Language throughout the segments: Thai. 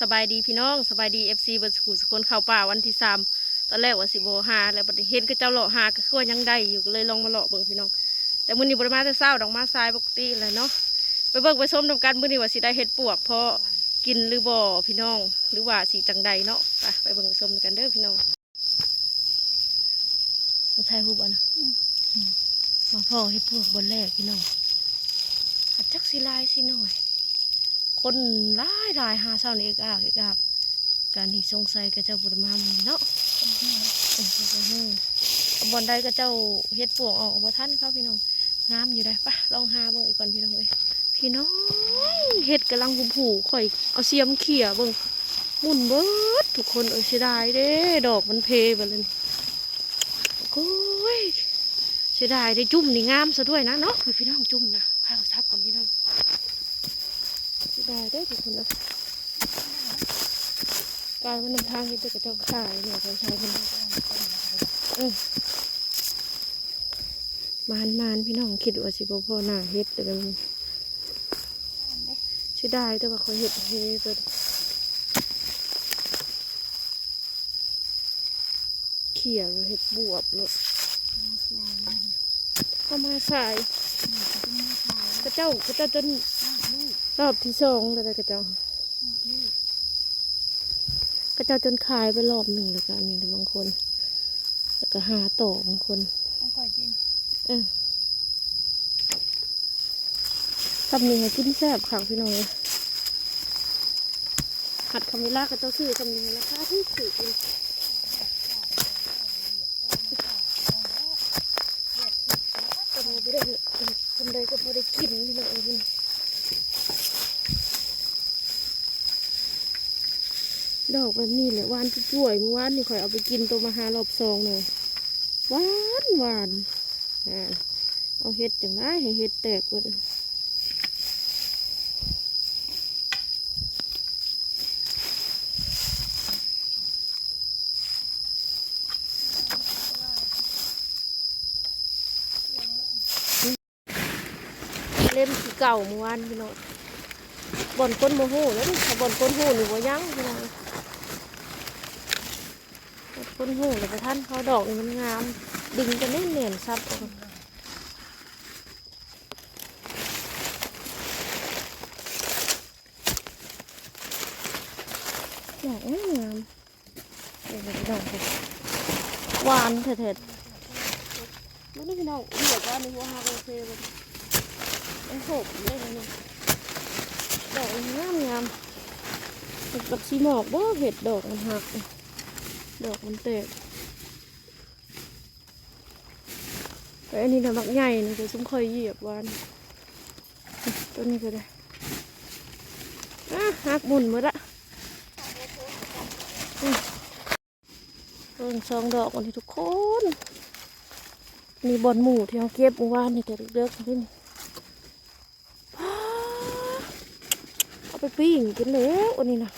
สบายดีพี่น้องสบายดีเอฟซีบันสกุลสกลเข้าป่าวันที่สามตอนแรกว่าสิโบหาแล้วบัดนี้เห็นก็เจ้าเลาะหาก็คือว่ายังได้อยู่ก็เลยลองมาเลาะเบิ่งพี่น้อง แต่มื้อนี้บริมาแต่เศร้าดอกมาทรายปกติเลยเนาะไปเบิ่งไปส้มทำกันมื้อนี้ว่าสิได้เห็ดปวกเพราะกินหรือบ่พี่น้อง หรือว่าสิจังใดเนาะไปไปเบิ่งไปส้มกันเด้อพี่น้องมาถ่ายรูปเอะนะมาพ่อเห็ดปวกบนแรกพี่น้องหัดจักสิลายสิหน่อย คนหลายหลายหาเช้านี้เอกอากเอกอากการที่สงสัยก็เจ้าบุรมามเนาะเออเออเออบอนใดก็เจ้าเฮ็ดปวกออกบ่ทันครับพี่น้องงามอยู่ได้ปะลองหาเบิ่งอีกก่อนพี่น้องเอ้ยพี่น้องเฮ็ดกำลังผูผูข่อยเอาเสียมเขี่ยเบิ่งหมุนเบิดทุกคนเอ้ยเสียดายเด้ ดอกมันเพไปเลยโอ้ยเสียดายได้จุ่มนี่งามซะด้วยนะเนาะพี่น้องจุ่มนะพาเราซับก่อนพี่น้อง ได้ได้อทุกคนนะกลายมันนำทางที่จะกระเจ้าขายเนี่ยเขาใช้เป็นเออมานมานพี่น้องคิดว่าสิบพ่อหน้าเฮ็ดแต่มันใช่ได้แต่ว่าเขาเฮ็ดเฮ็ดตัวเขี่ยเฮ็ดบวบเลยเอามาขายกระเจ้ากระเจ้าจน รอบที่สองแล้วนะกระเจ้ากระเจ้าจนขายไปรอบหนึ่งแล้วก็อันนี้นะบางคน แล้วก็หาต่อบางคนต้องคอยดินเออทำนี่ให้กินแซ่บค่ะพี่น้องเลยหัดคำวิลากับเจ้าซื้อคำนี้ราคาที่ถือกินกำลังไม่ได้ทำใดก็พอได้กินพี่น้องเอ้ย ดอกแบบนี้แหละหวานจ่วยเมื่อวานนี่ข่อยเอาไปกินตัวมาหารอบซองเลยหวานหวานอ่าเอาเห็ดจังได้ให้เห็ดแตกหมดเล่มสีเก่าเมื่อวานพี่น้องบ่อนก้นโมโหแล้วนี่ถ้าบ่อนก้นโหนี่บ่ยั้งพี่น้อง คนหูเลยไปท่านเขาดอกนี่มันงามดึงจะแน่นเนียนซับออกดอกงามงามเดี๋ยวไปดอกเลยหวานเถิดๆแล้วนี่พี่น้องเหลือก็ในหัวฮาโอเคเลยมันโหบเลยนะนี่ดอกมันงามงามกับสีหมอกบ่เห็ดดอกมันหัก ดอกมันแตกแต่อันนี้นะมักใหญ่นะแต่ซุ้มเคยเหยียบวานต้นนี้ก็ได้หักหมุนหมดละเพิ่งสองดอกกันที่ทุกคนมีบอลหมูที่เขาเก็บเมื่อวานนี่แต่เด็กๆนี่เอาไปปิ้งกินแล้วอันนี้นะ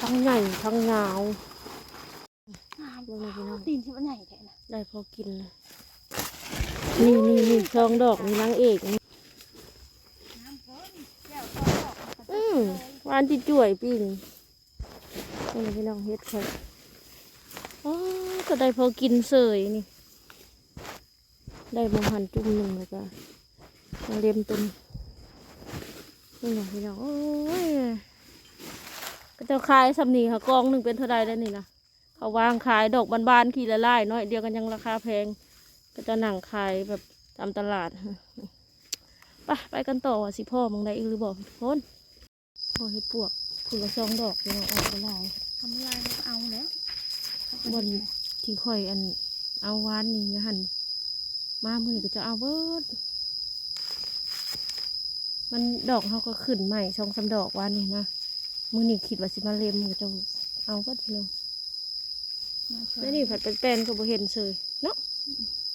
ทั้งใหญ่ทั้งยาว งามลงมาพี่น้องตีนที่มันใหญ่แท้นะได้พอกินเลยนี่นี่นี่ซองดอกนี่นางเอกนี่น้ำเพิ่นแก้วทองดอกอืมหวานจิจ่วยปิ้งนี่พี่น้องเฮ็ดค่อยอ๋อก็ได้พอกินเสยนี่ ได้บางหันจุ่มหนึ่งแล้วก็มาเล็มต้นนี่นะพี่น้องโอ้ยก็จะขายสำนีค่ะกองหนึ่งเป็นเท่าไรแล้วนี่นะ เขาวางขายดอกบานๆขีละลายน้อยเดียวกันยังราคาแพง ก็จะหนังขายแบบตามตลาดไปไปกันต่อสิพ่อมึงได้อีกหรือบอกทุกคนพ่อเห็ดปวกผุละซองดอกพี่น้องอกไปหลายทำลายมันก็เอาแล้วบนที่ข่อยอันเอาวานนี่นะหันมามือนี้ก็จะเอาเบิดมันดอกเขาก็ขึ้นใหม่ช่องสาดอกวานนี่นะมือนี้คิดว่าสิมาเล็มก็จะเอาเบิดทีเดียวมาช่วย แล้วนี่ผัดเป็นแปลนก็บ่เห็นเลยเนาะ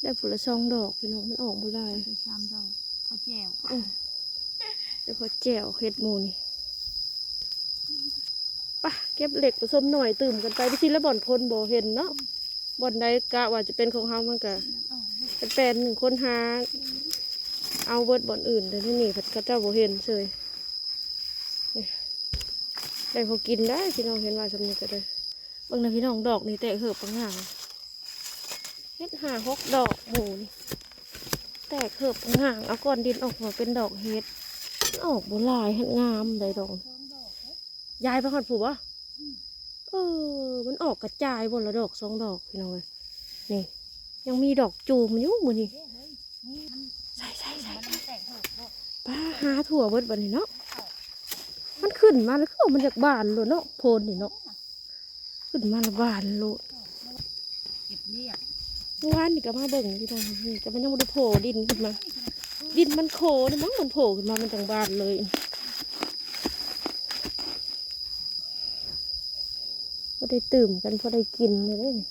ได้ผุละซองดอกพี่น้องมันออกบ่ได้ไปชามดอกพอแจ่วอืมเดี๋ยวพอแจ่วเฮ็ดหมูนี่ปะเก็บเหล็กผสมหน่อยตื่มกันไปไปทีละบ่อนคนบ่เห็นเนาะบ่อนใดกะว่าจะเป็นของเฮามันก็อ๋อเป็นแปลนหนึ่งคนหาเอาเบิดบ่อนอื่นแต่ที่นี่ผัดกระเจ้าบ่เห็นเลยนี่ได้พอกินได้พี่น้องเห็นว่าสำนึกก็เลยเบางนะพี่น้องดอกนี่แตกเหือบปังห่างเฮ็ดหาหกดอกหมูนี่แตกเหือบปังห่างเอาก้อนดินออกมาเป็นดอกเฮ็ดมันออกบนลายเฮ็ดงามเลยดอกยายไปหอดผูกวะเออ มันออกกระจายบนละดอกสองดอกพี่น้องเอ้ยนี่ ยังมีดอกจูมอยู่มือนี่เฮ้ยเฮ้ยนี่มันใส่ใส่ใส่ป้าหาถั่วเบิดบันนี้เนาะมันขึ้นมาแล้วคือมันจากบานโลดเนาะโพนนี่เนาะ ขึ้นมาละบานโลดเก็บเรียบเมื่อวานนี่ก็มาเบิ่งที่ตรงนี้แต่มันยังไม่ได้โผล่ดินขึ้นมา ดินมันโคนี่มั้งมันโผล่ขึ้นมามันจังบานเลยพอได้ตื่มกันพอได้กินเลยเด้นี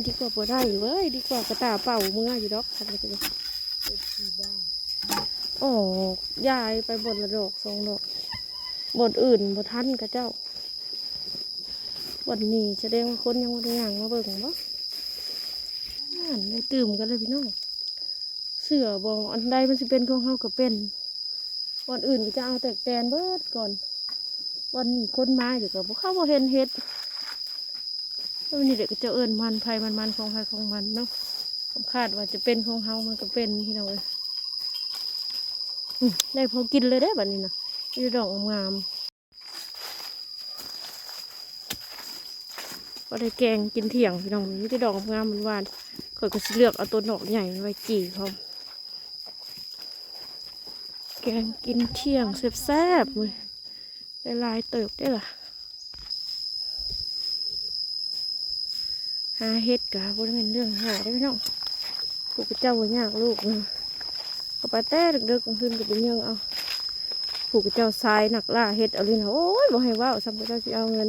่ดีกว่าบ่ได้เว้ยดีกว่ากระตาเป่าเมื่ออยู่ดอกทำอะไรกันเลยอ๋อยายไปบนละดอกสองดอก บนอื่นบ่ทันกับเจ้าวันนี้แสดงว่าคนยังบ่ได้ย่างมาเบิ่งบ่นั่นได้ตื่มกันเลยพี่น้อง เสือบอกอันใดมันสิเป็นของเฮาก็เป็นวันอื่นก็จะเอาแตกแตนเบิดก่อน วันนี้คนมาอยู่กับบ่เข้าบ่เห็นเฮ็ดวันนี้เด็กก็จะเอิ้นมันไผมันมันของไผของมันเนาะผมคาดว่าจะเป็นของเฮามันก็เป็นพี่น้องเอ้ยได้พอกินเลยได้แบบนี้นะ มีดอกงามก็ได้แกงกินเที่ยงพี่น้ที่ดอกงามมันหวานข่อยก็เลือกเอาตัวดอกใหญ่ไว้จี่เขาแกงกินเที่ยงแซ่บๆเลยได้ลายเติบได้ล่ะหาเฮ็ดกะบ่ได้เป็นเรื่องหาได้อพี่น้องผูกเจ้าบ่ยากลูกเนะเขาไปแต่ดึกๆกลางคืนก็เป็นยังเอา ผูกเจ้าทรายหนักล่าเฮ็ดอาเลยนะโอ้ยบ่ให้ว่าวซ้ำก็เจ้าสิเอาเงิน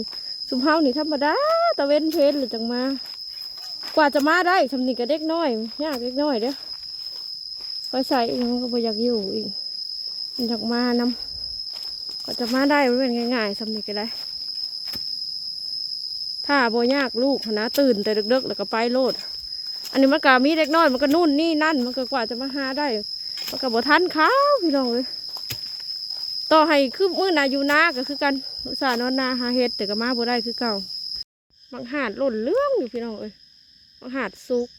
สุมเฮานี่ธรรมดาตะเวนเพลหรือจังมา กว่าจะมาได้สำนี่ก็เด็กน้อยยากเด็กน้อยเด้อคอยใส่อีกมันก็บ่อยากอยู่อีกมันอยากมานำกว่าจะมาได้เป็นง่ายๆสำนี่ก็ได้ ถ้าบ่ยากลูกนะตื่นแต่ดึกๆ แล้วก็ไปโลด อันนี้มันก็มีเล็กน้อยมันก็นู่นนี่นั่น มันก็กว่าจะมาหาได้ มันก็บ่ทันเขาพี่น้องเลย ต่อให้คือมื้อนาอยู่นาก็คือกันอุตส่าห์นอนนาหาเห็ดแต่ก็มาบ่ได้คือเก่าบางหาดหล่นเรื่องอยู่พี่น้องเอ้ยบางหาดสุก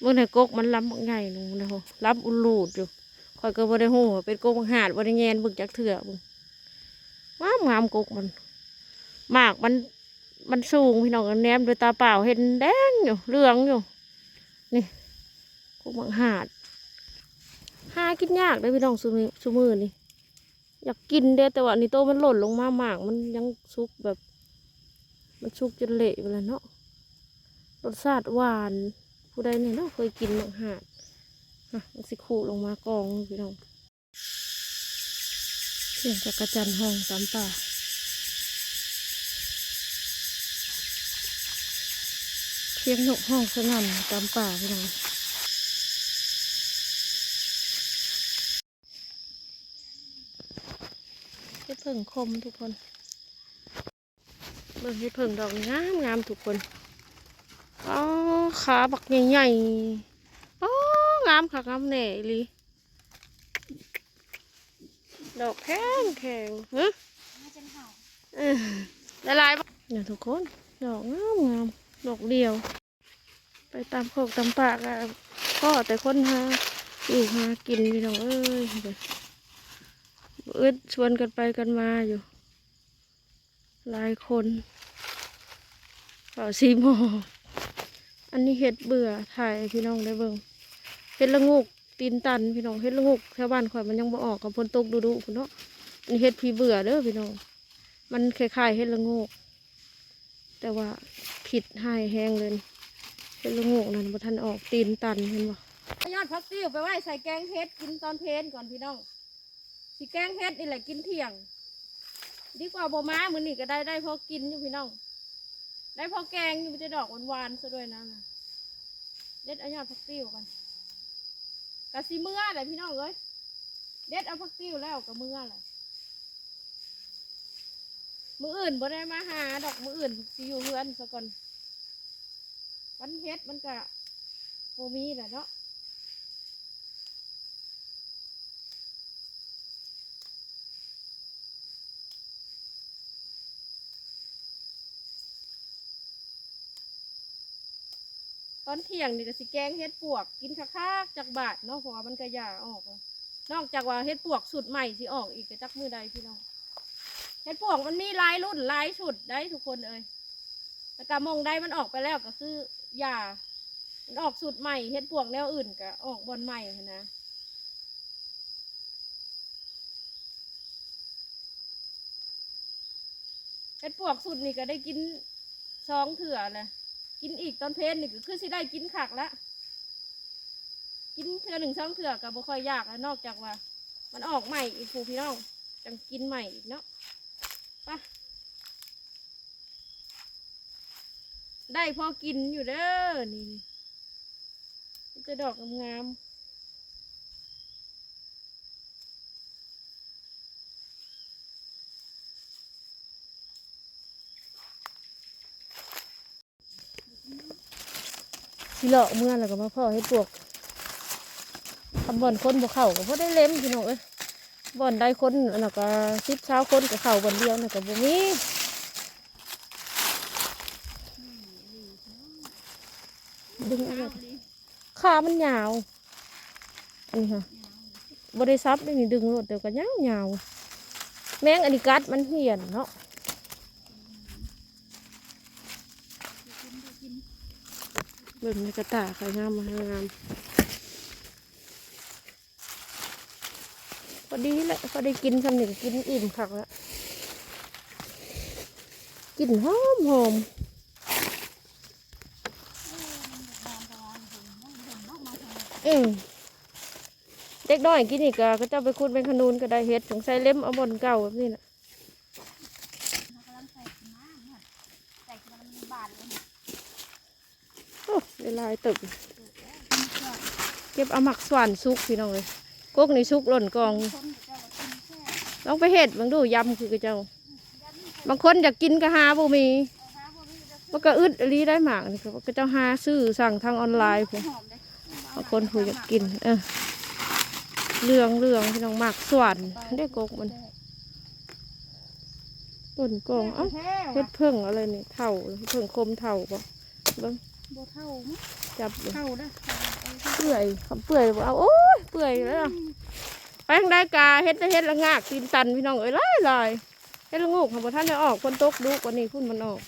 เมื่อไหร่กกมันล้ำบางใหญ่ลงนะโหล้ำอุลูดอยู่คอยก็บ่ได้โหว่าเป็นกกบางหาดบ่ได้แงนบึกจากเถื่อบึงงามงามกกมันหมากมันมันสูงพี่น้องก็แนมด้วยตาเปล่าเห็นแดงอยู่เหลืองอยู่นี่กกบางหาดหากินยากเลยพี่น้องซูมือซูมือนี่ อยากกินเด้แต่ว่านี่โตมันหล่นลงมาหมากมันยังสุกแบบ มันสุกจนเละไปแล้วเนาะรสชาติหวาน ผู้ใดเนี่ยเนาะเคยกินบางหาดฮะสิขูลงมากองพี่น้องเสียงจักระจันห้องตามป่าเสียงนกห้องสนั่นตามป่าพี่น้อง เฮ็ดเพิ่งคมทุกคน เบิ่งเฮ็ดเพิ่งดอกงามงามทุกคนอ๋อขาบักใหญ่ๆอ๋องามค่ะงามแหน่ลีดอกแข็งแข็งฮะน่าจะเห่าเอละลายเนี่ยทุกคน ดอกงามงามดอกเดียว ไปตามโคกตามปากอะก็แต่คนหาอยู่หากินพี่น้องเอ้ยเดี๋ย อึดชวนกันไปกันมาอยู่ หลายคนเป่าซีโมอันนี้เห็ดเบื่อถ่ายพี่น้องได้เบิ่งเห็ดละงูกตีนตันพี่น้องเห็ดละงูกแถวบ้านข่อยมันยังบ่ออกกับพนตกดูดูคุณเนาะอันนี้เห็ดพีเบื่อเด้อพี่น้องมันคล้ายๆเห็ดละโงกแต่ว่าผิดให้แห้งเลยเห็ดละโงกนั่นบ่ทันออกตีนตันเห็นบ่ยอดพักติ้วไปไหว้ใส่แกงเห็ดกินตอนเพลนก่อนพี่น้อง สิแกงเห็ดนี่แหละกินเที่ยง ดีกว่าบ่ม้ามือนี่ก็ได้ได้พอกินอยู่พี่น้อง ได้พอแกงอยู่มันจะดอกหวานๆซะด้วยนะนะเด็ดเอายอดพักติ้วกันกะสิเมื่อแหละพี่น้องเอ้ยเด็ดเอาพักติ้วแล้วก็เมื่อแหละมืออื่นบ่ได้มาหา ดอกมืออื่นสิอยู่เฮือนซะก่อนวันเฮ็ดมันก็โมมีแหละเนาะ ตอนเที่ยงนี่ก็สิแกงเฮ็ดปวก กินคักๆจากบาทเนาะเพราะว่ามันก็ยาออกแล้วนอกจากว่าเฮ็ดปวกสุดใหม่สิออกอีกก็จักมือใดพี่น้องเฮ็ดปวกมันมีหลายรุ่นหลายชุดได้ทุกคนเอ้ยแต่กะมงได้มันออกไปแล้วก็คือยามันออกสุดใหม่เฮ็ดปวกแนวอื่นก็ออกบนใหม่นะเฮ็ดพวกสุดนี่ก็ได้กินสองเถื่อเลย กินอีกตอนเพลนนี่ก็คือสิได้กินขักละกินเทื่อหนึ่งสองเถื่อก็บ่ค่อยยากแล้วนอกจากว่า มันออกใหม่อีกครูพี่น้องจังกินใหม่อีกเนาะไปะได้พอกินอยู่เด้อนี่จะดอกงามๆ สิเลาะเมื่อแล้วก็มาพ่อให้ปวกทำบ่อนคนบ่เข่าก็พอได้เล็มพี่น้องเอ้ยบ่อนได้คนแล้วก็สิบเช้าคนกับเข่าบ่อนเดียวน่ะก็บ่มีดึงอะไรขามันยาวอันนี้ค่ะบ่ได้ซับได้นี่ดึงรถเดี๋ยวก็ยาวยาวแมงอันนี้กัดมันเหี่ยนเนาะ บิ่งในกระตาไข่งามมางามพอดีแหละพอได้กินคำหนึ่งกินอิ่มคักแล้วกินหอมหอมอืมเด็กน้อยกินอีกอะก็จะไปคุดเป็นขนุนก็ได้เฮ็ดสงสัยเล็มเอาบนเก่าแบบนี้นะ เขากำลังใส่น้ำเนี่ยใส่กำลังบานเลย โอ้เว ลายตึกเก็บเอาหมักสวานซุกพี่น้องเลยกกในซุกหล่นกองลองไปเห็ดบางดูยำคือกระเจ้า บางคนอยากกินก็หาบ่มีเอาหาพวกนี้จะมันก็อึดรีได้หมากนี่ก็เจ้าหาซื้อสั่งทางออนไลน์ผมบางคนผู้อยากกิน เออเรื่องเรื่องพี่น้องหมากสวรรค์ได้กกมันต้นกองเอ้าเฮ็ดเพิ่งอะไรนี่เท่าเพิ่งคมเท่าบ่เบิ่ง บ่เท่ามั้งจับเลยเท่าเด้อเปื่อยคำเปื่อยบ่เอาโอ้ยเปื่อยแล้วไปทางได้กาเฮ็ดแต่เฮ็ดละงากตีนตันพี่น้องเอ้ยหลายหลายเฮ็ดละงูกของบ่ท่านจะออกคนตกดุกว่านี้พุ่นมันออก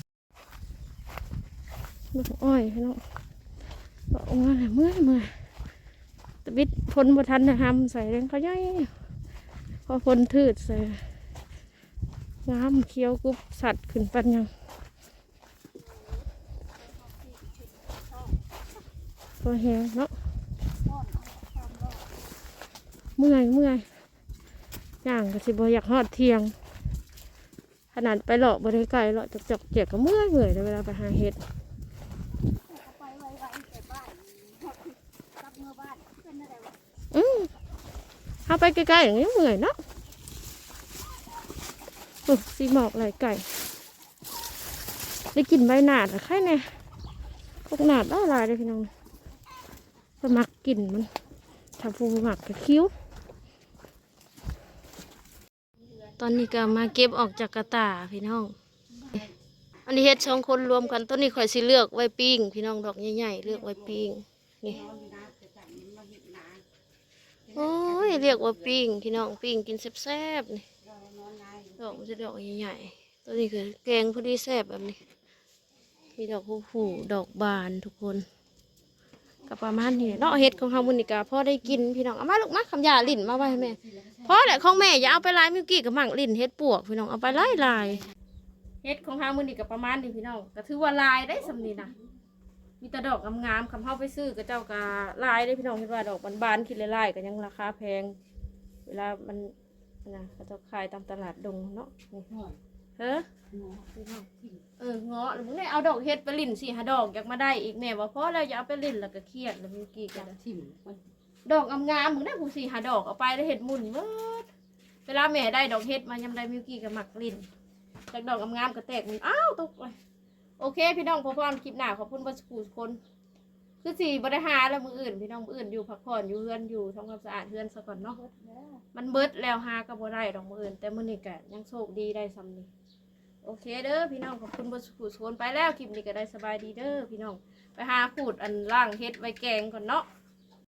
ลูกอ้อยพี่น้องบอกว่าอะไรเมื่อยเมื่อยตะบิดพลบ่ทันนะทำใส่แรงเขาใหญ่พอพลทืดใส่งามเคี้ยวกรุบสัตว์ขึ้นปันยัง อแห้งเนาะเมื่อยเมื่อยย่างก็สิบอยากฮอดเที่ยง ขนาดไปเลาะบริไกลเลาะจอกจกๆเจียกก็เมื่อยเมื่อยในเวลาไปหาเห็ดอือถ้าไรวะอืมเอาไปไกลๆอย่างนี้เมื่อยเนาะโอ้สีหมอกไหลไก่ ได้กินใบหนาดอะใครเนี่ยพวกหนาดได้ลายเลยพี่น้อง สมักกินมันทำฟูหมักกับคิ้ว ตอนนี้ก็มาเก็บออกจากกระตาพี่น้อง อันนี้เฮ็ดสองคนรวมกันต้นนี้ข่อยสิเลือกไว้ปิ้งพี่น้องดอกใหญ่ๆเลือกไว้ปิ้งนี่โอ้ยเรียกว่าปิ้งพี่น้องปิ้งกินแซ่บๆนี่ดอกมันจะดอกใหญ่ๆตัวนี้คือแกงพอดีแซ่บแบบนี้ มีดอกผู้ผูดอกบานทุกคน ก็ประมาณนี้เนาะเฮ็ดของเฮามื้อนี้ก็พอได้กินพี่น้องเอามาลูกมาคำยาลิ้นมาไว้ให้แม่พอแหละของแม่อย่าเอาไปลายมิวกี้กับหมั่งลิ้นเฮ็ดปวกพี่น้องเอาไปลายลายเฮ็ดของเฮามื้อนี้ก็ประมาณนี้พี่น้องก็ถือว่าหลายได้สำนี้นะมีแต่ดอกงามๆคำเฮาไปซื้อก็เจ้าก็หลายได้พี่น้องเห็นว่าดอกบานๆคิดหลายๆก็ยังราคาแพง เวลามันนะเขาจะขายตามตลาดดงเนาะ เฮ้อพี่น้องเออเงาะหรือมึงได้เอาดอกเฮ็ดไปลิ้นสิหาดอกอยากมาได้อีกแม่ว่าพอแล้วอย่าเอาไปลิ้นแล้วก็เครียดแล้วมีกี่กันทิ่มดอกงามๆมึงได้ผู้สิหาดอกเอาไปแล้วเฮ็ดมุนเบิดเวลาแม่ได้ดอกเฮ็ดมายำได้มิวกี้ก็มักลิ้นจากดอกงามๆก็แตกมันอ้าวตกไปโอเค พี่น้องพอพอนคลิปหน้าขอบคุณบัสกูทุกคน คือสี่บริหารแล้วมืออื่น พี่น้องมืออื่นอยู่พักผ่อนอยู่เฮือนอยู่ทำความสะอาดเฮือนซะก่อนเนาะมันเบิดแล้วหาก็บ่ได้ดอกมืออื่น แต่มือนี้ก็ยังโชคดีได้ซ้ำนี่ โอเคเด้อพี่น้องขอบคุณบนสุขุสวนไปแล้วคลิปนี้ก็ได้สบายดีเด้อพี่น้องไปหาขูดอันล่างเฮ็ดไว้แกงก่อนเนาะ